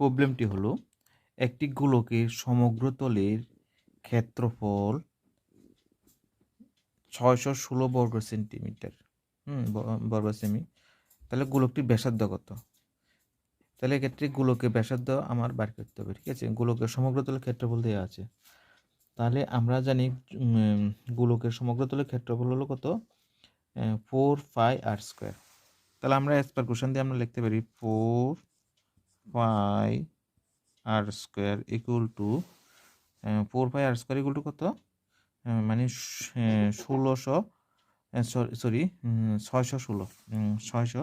প্রবলেমটি হলো, একটি গোলকের সমগ্র তলের ক্ষেত্রফল ছয়শো ষোলো বর্গ সেন্টিমিটার, হুম বর্গ সেমি। তাহলে গোলকটির ব্যাসার্ধ কত তাহলে এক্ষেত্রে গোলকের ব্যাসার্ধ আমার বার করতে হবে, ঠিক আছে? গোলকের সমগ্র তলের ক্ষেত্রফল দেওয়া আছে। তাহলে আমরা জানি গোলকের সমগ্র তলের ক্ষেত্রফল হলো কত? ফোর ফাইভ আর স্কোয়ার তাহলে আমরা অ্যাজ পার কোশ্চেন দিয়ে আমরা লিখতে পারি four five R square equal to four pi R square equal to কত? মানে ষোলোশো সরি ছয়শো ষোলো ছয়শো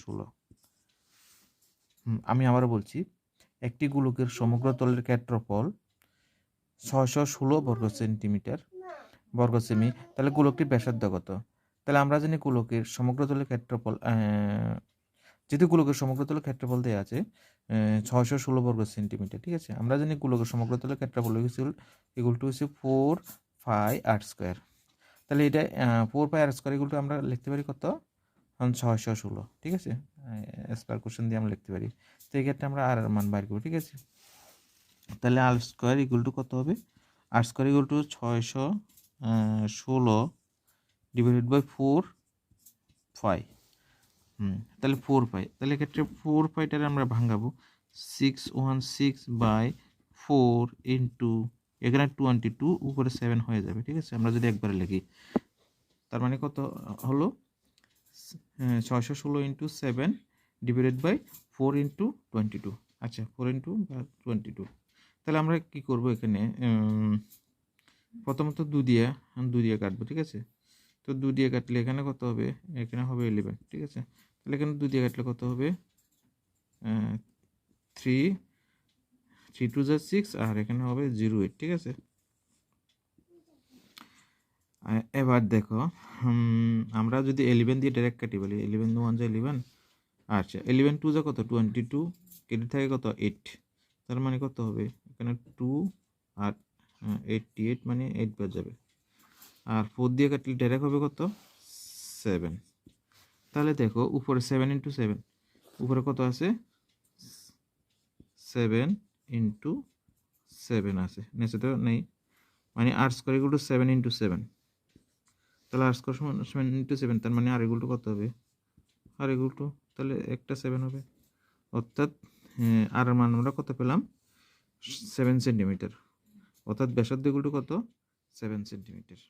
ষোলো। আমি আবারও বলছি, একটি গোলকের সমগ্র তলের ক্ষেত্রফল ছয়শো ষোলো বর্গ সেন্টিমিটার, বর্গ সেমি তাহলে গোলকটির ব্যাসার্ধ কত? তাহলে আমরা জানি গোলকের সমগ্র তলের ক্ষেত্রফল যেহেতু গোলকের সমগ্র তলের ক্ষেত্রফল দেওয়া আছে ছয়শো ষোলো বর্গ সেন্টিমিটার, ঠিক আছে? আমরা জানি গোলকের সমগ্র তলের ক্ষেত্রফল হয়েছিল ইকুয়াল টু হচ্ছে ফোর ফাইভ আর স্কোয়ার তাহলে এটা four five R square equal to আমরা লিখতে পারি কত? ছয়শো ষোলো, ঠিক আছে? স্কোয়ার কোশ্চেন দিয়ে আমরা লিখতে পারি। তো এই ক্ষেত্রে আমরা আর এর মান বার করব, ঠিক আছে? তাহলে আর স্কোয়ার ইকুয়াল টু কত হবে? আর স্কোয়ার ইকুয়াল টু ছয়শো ষোলো ডিভাইডেড বাই ফোর ফাইভ তাহলে ফোর ফাইভ তাহলে এক্ষেত্রে ফোর ফাইভটারে আমরা ভাঙাবো six one six by four into এখানে টোয়েন্টি টু উপরে সেভেন হয়ে যাবে, ঠিক আছে? আমরা যদি একবারে লিখি, তার মানে কত হলো? ছয়শো ষোলো into seven divided by four into twenty two আচ্ছা ফোর ইন্টু টোয়েন্টি টু তাহলে আমরা কী করব এখানে? প্রথমত দু দিয়ে দু দিয়ে কাটবো, ঠিক আছে? তো দু দিয়ে কাটলে এখানে কত হবে? এখানে হবে ইলেভেন ঠিক আছে? তাহলে এখানে দু দিয়ে কাটলে কত হবে? থ্রি থ্রি টু যা সিক্স আর এখানে হবে জিরো এইট ঠিক আছে? এবার দেখো আমরা যদি এলিভেন দিয়ে ডাইরেক্ট কাটি, বলি এলিভেন ওয়ান যা ইলেভেন আচ্ছা এলিভেন টু যা কত? টোয়েন্টি টু কেটে থাকে কত? এইট তার মানে কত হবে? এখানে টু আর এইটটি এইট মানে এইট বার যাবে। আর ফোর দিয়ে কাটলে ডাইরেক্ট হবে কত? সেভেন তাহলে দেখো উপরে সেভেন ইন্টু সেভেন উপরে কত আছে? সেভেন ইন্টু সেভেন আছে। নিচে তো নেই। মানে R square equal to seven into seven তাহলে R square seven into seven তার মানে আর টু কত হবে? আর ইকুয়াল টু তাহলে একটা সেভেন হবে। অর্থাৎ আর মান আমরা কত পেলাম? সেভেন সেন্টিমিটার অর্থাৎ ব্যাসার্ধ ইকুয়াল কত? Seven centimetre